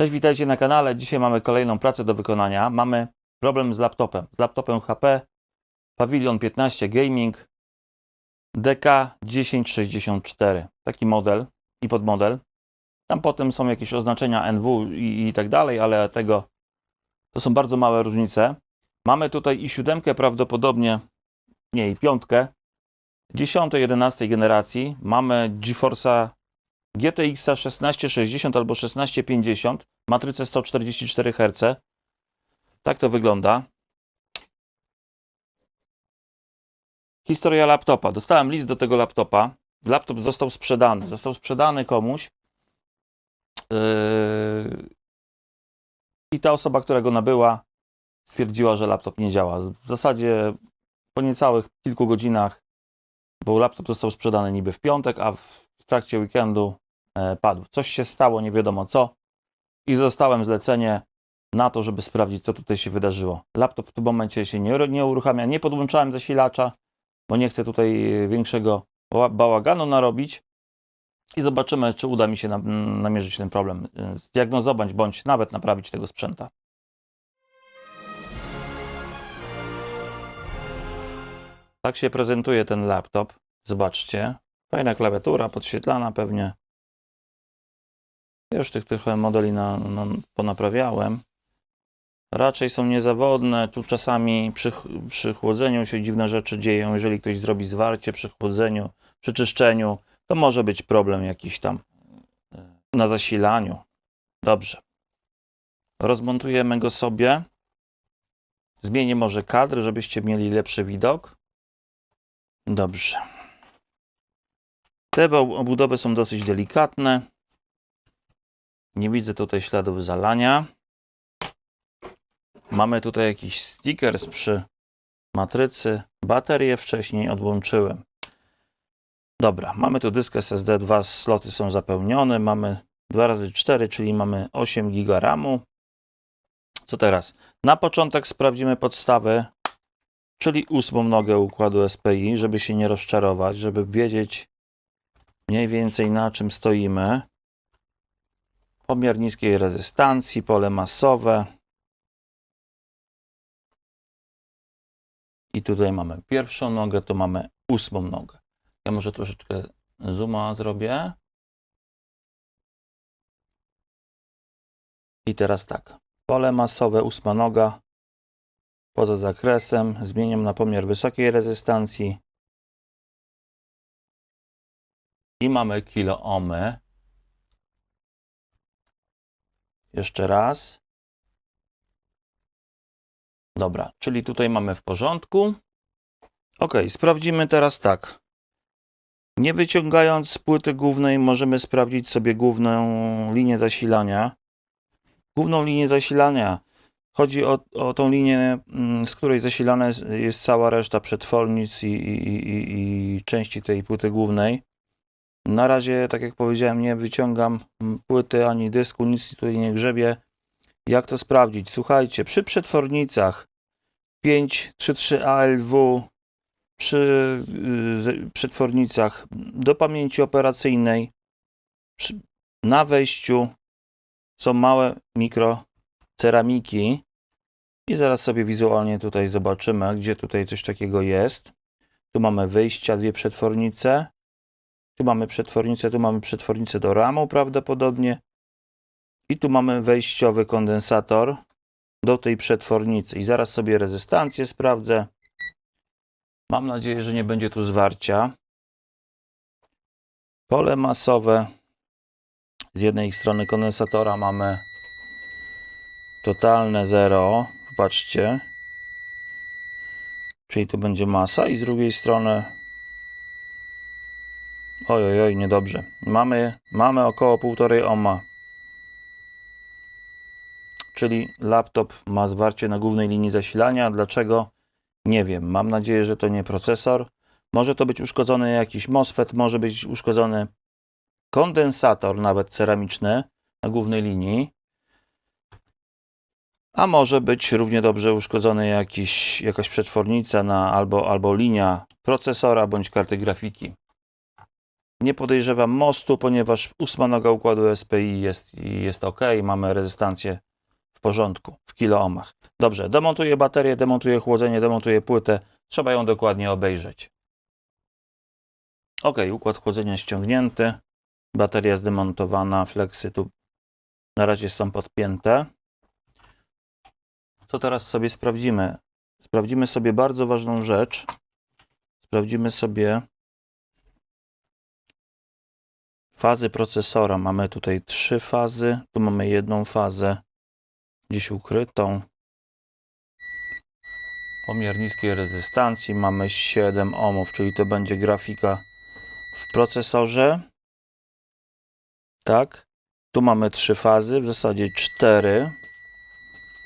Cześć, witajcie na kanale. Dzisiaj mamy kolejną pracę do wykonania. Mamy problem z laptopem. Z laptopem HP Pavilion 15 Gaming DK1064. Taki model i podmodel. Tam potem są jakieś oznaczenia NW i, i tak dalej, ale tego to są bardzo małe różnice. Mamy tutaj i siódemkę prawdopodobnie, nie, i piątkę 10, 11 generacji. Mamy GeForce'a GTX 1660 albo 1650, matrycę 144 Hz. Tak to wygląda. Historia laptopa. Dostałem list do tego laptopa. Laptop został sprzedany. Został sprzedany komuś. Yy... I ta osoba, która go nabyła, stwierdziła, że laptop nie działa. W zasadzie po niecałych kilku godzinach, bo laptop został sprzedany niby w piątek, a w trakcie weekendu padł. Coś się stało, nie wiadomo co. I zostałem zlecenie na to, żeby sprawdzić, co tutaj się wydarzyło. Laptop w tym momencie się nie, nie uruchamia. Nie podłączałem zasilacza, bo nie chcę tutaj większego ba- bałaganu narobić. I zobaczymy, czy uda mi się nam- namierzyć ten problem, e, zdiagnozować bądź nawet naprawić tego sprzęta. Tak się prezentuje ten laptop. Zobaczcie. Fajna klawiatura, podświetlana pewnie. Już tych trochę modeli na, na, ponaprawiałem. Raczej są niezawodne. Tu czasami przy, przy chłodzeniu się dziwne rzeczy dzieją. Jeżeli ktoś zrobi zwarcie przy chłodzeniu, przy czyszczeniu, to może być problem jakiś tam e, na zasilaniu. Dobrze. Rozmontujemy go sobie. Zmienię może kadr, żebyście mieli lepszy widok. Dobrze. Te obu- obudowy są dosyć delikatne. Nie widzę tutaj śladów zalania. Mamy tutaj jakiś stickers przy matrycy. Baterię wcześniej odłączyłem. Dobra, mamy tu dysk SSD, dwa sloty są zapełnione. Mamy 2 razy 4 czyli mamy 8 GB RAMu. Co teraz? Na początek sprawdzimy podstawę, czyli ósmą nogę układu SPI, żeby się nie rozczarować, żeby wiedzieć, mniej więcej na czym stoimy. Pomiar niskiej rezystancji, pole masowe. I tutaj mamy pierwszą nogę, tu mamy ósmą nogę. Ja może troszeczkę zooma zrobię. I teraz tak. Pole masowe, ósma noga. Poza zakresem zmieniam na pomiar wysokiej rezystancji. I mamy kilo Jeszcze raz. Dobra, czyli tutaj mamy w porządku. Ok, sprawdzimy teraz tak. Nie wyciągając płyty głównej, możemy sprawdzić sobie główną linię zasilania. Główną linię zasilania. Chodzi o, o tą linię, mm, z której zasilana jest, jest cała reszta przetwornic i, i, i, i części tej płyty głównej. Na razie, tak jak powiedziałem, nie wyciągam płyty ani dysku, nic tutaj nie grzebię. Jak to sprawdzić? Słuchajcie, przy przetwornicach 533 ALW, przy y, przetwornicach do pamięci operacyjnej, przy, na wejściu są małe mikroceramiki i zaraz sobie wizualnie tutaj zobaczymy, gdzie tutaj coś takiego jest. Tu mamy wyjścia, dwie przetwornice. Tu mamy przetwornicę, tu mamy przetwornicę do ramu prawdopodobnie. I tu mamy wejściowy kondensator do tej przetwornicy. I zaraz sobie rezystancję sprawdzę. Mam nadzieję, że nie będzie tu zwarcia. Pole masowe. Z jednej strony kondensatora mamy totalne zero. Popatrzcie. Czyli tu będzie masa i z drugiej strony Oj, oj, oj, niedobrze. Mamy, mamy około 1,5 ohma. Czyli laptop ma zwarcie na głównej linii zasilania. Dlaczego? Nie wiem. Mam nadzieję, że to nie procesor. Może to być uszkodzony jakiś MOSFET, może być uszkodzony kondensator, nawet ceramiczny, na głównej linii. A może być równie dobrze uszkodzony jakiś, jakaś przetwornica na, albo, albo linia procesora bądź karty grafiki. Nie podejrzewam mostu, ponieważ ósma noga układu SPI jest, jest ok. Mamy rezystancję w porządku, w kiloohmach. Dobrze, demontuję baterię, demontuję chłodzenie, demontuję płytę. Trzeba ją dokładnie obejrzeć. Ok, układ chłodzenia ściągnięty. Bateria zdemontowana, fleksy tu na razie są podpięte. Co teraz sobie sprawdzimy? Sprawdzimy sobie bardzo ważną rzecz. Sprawdzimy sobie fazy procesora. Mamy tutaj trzy fazy, tu mamy jedną fazę gdzieś ukrytą. Pomiar niskiej rezystancji, mamy 7 ohmów, czyli to będzie grafika w procesorze. Tak. Tu mamy trzy fazy, w zasadzie cztery.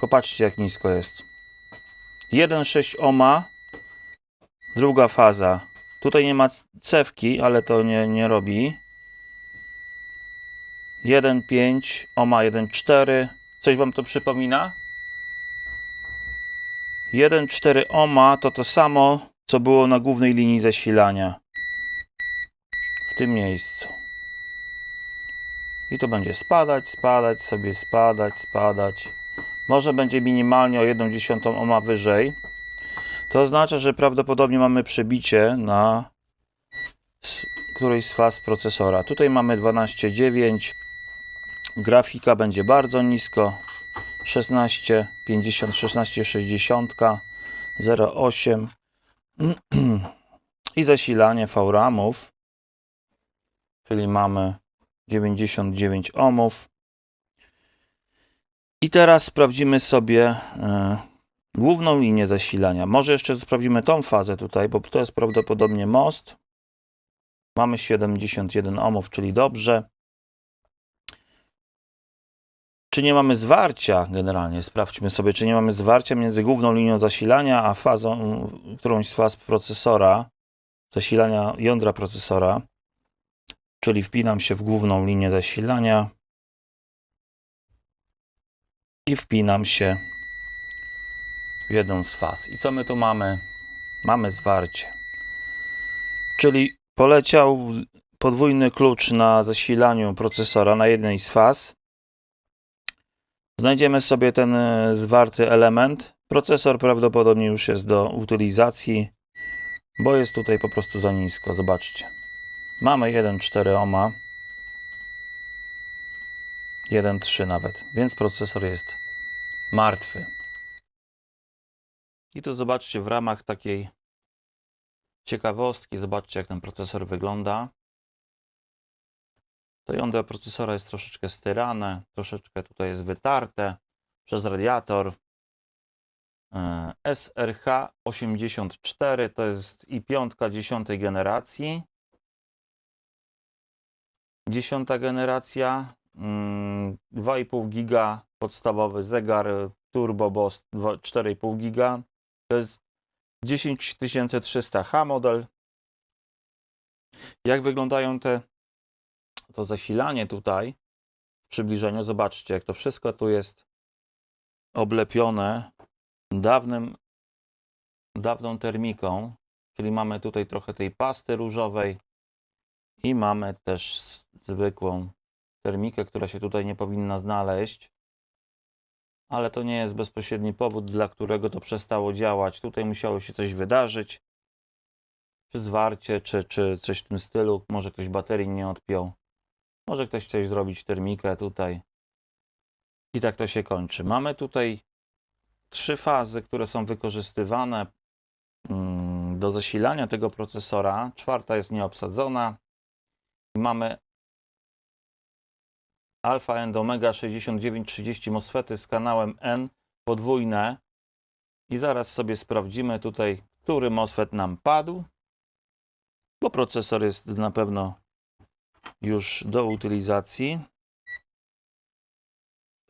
Popatrzcie jak nisko jest. 1,6 ohma, druga faza. Tutaj nie ma cewki, ale to nie, nie robi. 1,5 ohma, 1,4. Coś wam to przypomina? 1,4 ohma to to samo, co było na głównej linii zasilania. W tym miejscu. I to będzie spadać, spadać, sobie spadać, spadać. Może będzie minimalnie o 1,1 ohma wyżej. To oznacza, że prawdopodobnie mamy przebicie na którejś z faz procesora. Tutaj mamy 12,9. Grafika będzie bardzo nisko. 16, 50, 16, 60, 0,8 i zasilanie VRAMów, czyli mamy 99 ohmów. I teraz sprawdzimy sobie e, główną linię zasilania. Może jeszcze sprawdzimy tą fazę tutaj, bo to jest prawdopodobnie most. Mamy 71 ohmów, czyli dobrze. Czy nie mamy zwarcia generalnie? Sprawdźmy sobie, czy nie mamy zwarcia między główną linią zasilania a fazą, którąś z faz procesora, zasilania jądra procesora. Czyli wpinam się w główną linię zasilania i wpinam się w jedną z faz. I co my tu mamy? Mamy zwarcie. Czyli poleciał podwójny klucz na zasilaniu procesora na jednej z faz. Znajdziemy sobie ten e, zwarty element. Procesor prawdopodobnie już jest do utylizacji, bo jest tutaj po prostu za nisko. Zobaczcie. Mamy 1,4 ohma. 1,3 nawet, więc procesor jest martwy. I tu zobaczcie w ramach takiej ciekawostki, zobaczcie jak ten procesor wygląda. To jądro procesora jest troszeczkę styrane, troszeczkę tutaj jest wytarte przez radiator. E, SRH84 to jest i piątka dziesiątej generacji. Dziesiąta generacja, mm, 2,5 giga podstawowy zegar Turbo Boss 2 4,5 giga. To jest 10300 H model. Jak wyglądają te to zasilanie tutaj w przybliżeniu? Zobaczcie, jak to wszystko tu jest oblepione dawnym dawną termiką, czyli mamy tutaj trochę tej pasty różowej i mamy też zwykłą termikę, która się tutaj nie powinna znaleźć. Ale to nie jest bezpośredni powód, dla którego to przestało działać. Tutaj musiało się coś wydarzyć. Czy zwarcie, czy, czy coś w tym stylu. Może ktoś baterii nie odpiął. Może ktoś chce zrobić termikę tutaj. I tak to się kończy. Mamy tutaj trzy fazy, które są wykorzystywane mm, do zasilania tego procesora. Czwarta jest nieobsadzona. Mamy alfa end omega 6930 MOSFETy z kanałem N podwójne. I zaraz sobie sprawdzimy tutaj, który MOSFET nam padł, bo procesor jest na pewno już do utylizacji.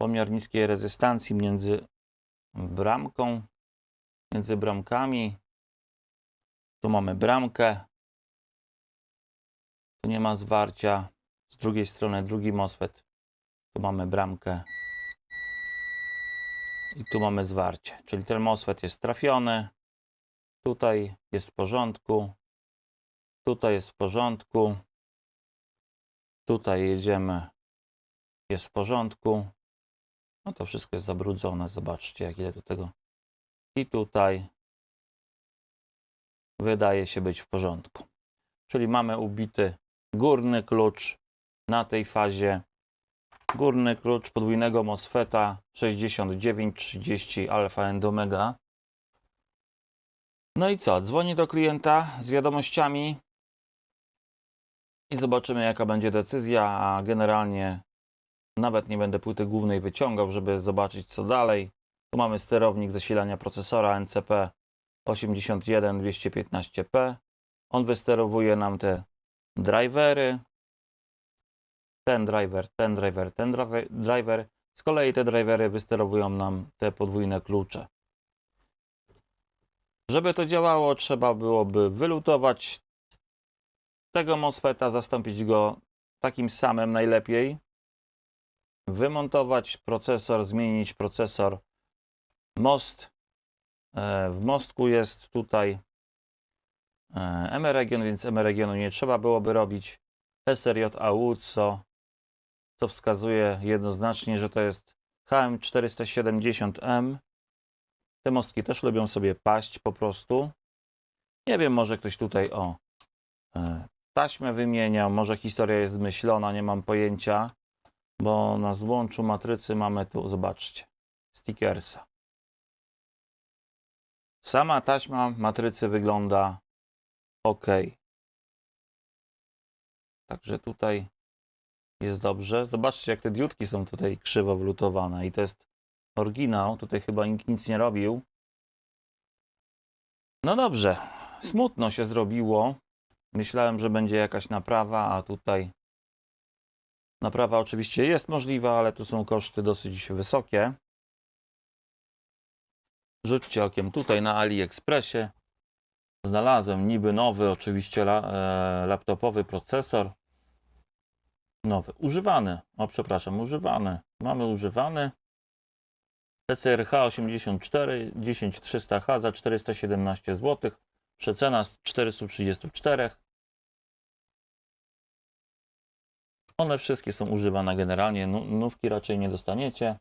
Pomiar niskiej rezystancji między bramką, między bramkami. Tu mamy bramkę. Tu nie ma zwarcia. Z drugiej strony drugi MOSFET. Tu mamy bramkę. I tu mamy zwarcie. Czyli ten MOSFET jest trafiony. Tutaj jest w porządku. Tutaj jest w porządku. Tutaj jedziemy. Jest w porządku. No to wszystko jest zabrudzone. Zobaczcie, jak ile do tego. I tutaj wydaje się być w porządku. Czyli mamy ubity górny klucz na tej fazie. Górny klucz podwójnego MOSFETA 6930 alfa and omega. No i co? Dzwoni do klienta z wiadomościami i zobaczymy, jaka będzie decyzja. A generalnie nawet nie będę płyty głównej wyciągał, żeby zobaczyć, co dalej. Tu mamy sterownik zasilania procesora NCP 81215P. On wysterowuje nam te drivery. Ten driver, ten driver, ten driver-. Z kolei te drivery wysterowują nam te podwójne klucze. Żeby to działało, trzeba byłoby wylutować tego MOSFETA, zastąpić go takim samym najlepiej. Wymontować procesor, zmienić procesor. Most. E, W mostku jest tutaj e, M-region, więc M-regionu nie trzeba byłoby robić. SRJ-AU, co, co wskazuje jednoznacznie, że to jest HM470M. Te mostki też lubią sobie paść po prostu. Nie wiem, może ktoś tutaj o e, taśmę wymieniał, może historia jest zmyślona, nie mam pojęcia, bo na złączu matrycy mamy tu, zobaczcie, stickersa. Sama taśma matrycy wygląda ok. Także tutaj jest dobrze. Zobaczcie, jak te diutki są tutaj krzywo wlutowane i to jest oryginał. Tutaj chyba nikt nic nie robił. No dobrze, smutno się zrobiło. Myślałem, że będzie jakaś naprawa, a tutaj naprawa oczywiście jest możliwa, ale tu są koszty dosyć wysokie. Rzućcie okiem tutaj na AliExpressie. Znalazłem niby nowy, oczywiście la, e, laptopowy procesor. Nowy, używany. O, przepraszam, używany. Mamy używany. PCRH 84 10300H za 417 zł. Przecena z 434. One wszystkie są używane generalnie. Nówki raczej nie dostaniecie.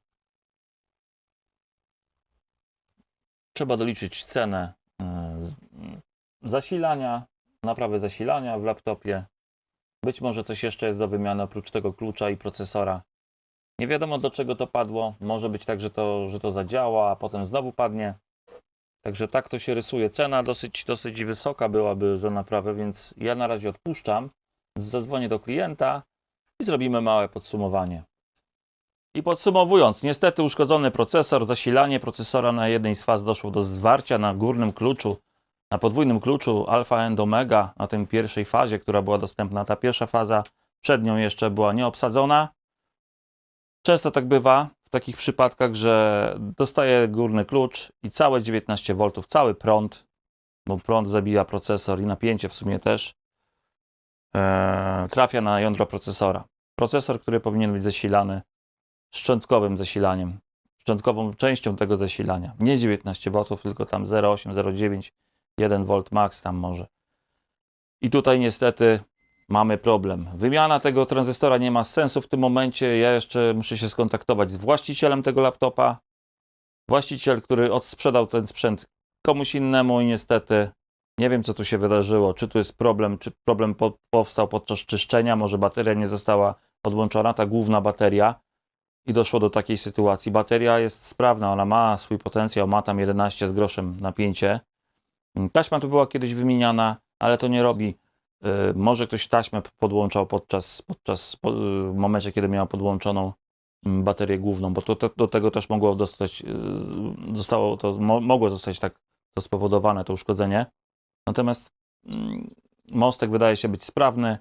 Trzeba doliczyć cenę z- zasilania, naprawy zasilania w laptopie. Być może coś jeszcze jest do wymiany oprócz tego klucza i procesora. Nie wiadomo do czego to padło. Może być tak, że to, że to zadziała, a potem znowu padnie. Także tak to się rysuje. Cena dosyć, dosyć wysoka byłaby za naprawę, więc ja na razie odpuszczam. Zadzwonię do klienta i zrobimy małe podsumowanie. I podsumowując, niestety uszkodzony procesor, zasilanie procesora na jednej z faz doszło do zwarcia na górnym kluczu, na podwójnym kluczu alfa and omega, na tej pierwszej fazie, która była dostępna. Ta pierwsza faza przed nią jeszcze była nieobsadzona. Często tak bywa w takich przypadkach, że dostaje górny klucz i całe 19 V, cały prąd, bo prąd zabija procesor i napięcie w sumie też, e, trafia na jądro procesora. Procesor, który powinien być zasilany szczątkowym zasilaniem, szczątkową częścią tego zasilania. Nie 19 V, tylko tam 0,8, 0,9, 1 V max tam może. I tutaj niestety mamy problem. Wymiana tego tranzystora nie ma sensu w tym momencie. Ja jeszcze muszę się skontaktować z właścicielem tego laptopa. Właściciel, który odsprzedał ten sprzęt komuś innemu i niestety nie wiem, co tu się wydarzyło. Czy tu jest problem, czy problem po, powstał podczas czyszczenia, może bateria nie została podłączona, ta główna bateria i doszło do takiej sytuacji. Bateria jest sprawna, ona ma swój potencjał, ma tam 11 z groszem napięcie. Taśma tu była kiedyś wymieniana, ale to nie robi. Y, Może ktoś taśmę podłączał podczas, podczas po, momencie, kiedy miała podłączoną mm, baterię główną, bo to, to, do tego też mogło dostać, y, zostało to, mo, mogło zostać tak to spowodowane, to uszkodzenie. Natomiast mm, mostek wydaje się być sprawny.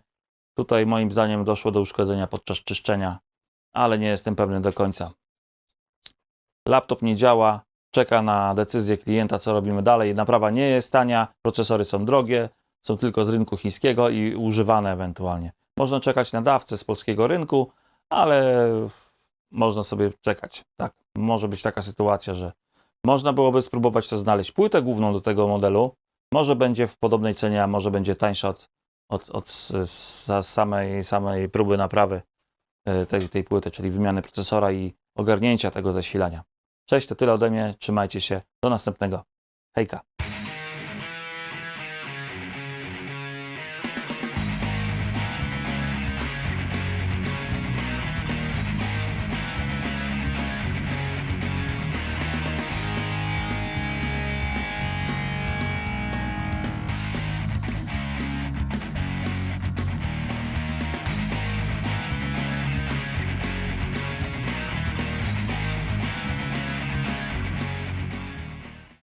Tutaj moim zdaniem doszło do uszkodzenia podczas czyszczenia, ale nie jestem pewny do końca. Laptop nie działa, czeka na decyzję klienta, co robimy dalej. Naprawa nie jest tania, procesory są drogie, są tylko z rynku chińskiego i używane ewentualnie. Można czekać na dawcę z polskiego rynku, ale można sobie czekać. Tak, może być taka sytuacja, że można byłoby spróbować to znaleźć płytę główną do tego modelu. Może będzie w podobnej cenie, a może będzie tańsza od od, od samej, samej próby naprawy e, tej, tej płyty, czyli wymiany procesora i ogarnięcia tego zasilania. Cześć, to tyle ode mnie. Trzymajcie się. Do następnego. Hejka.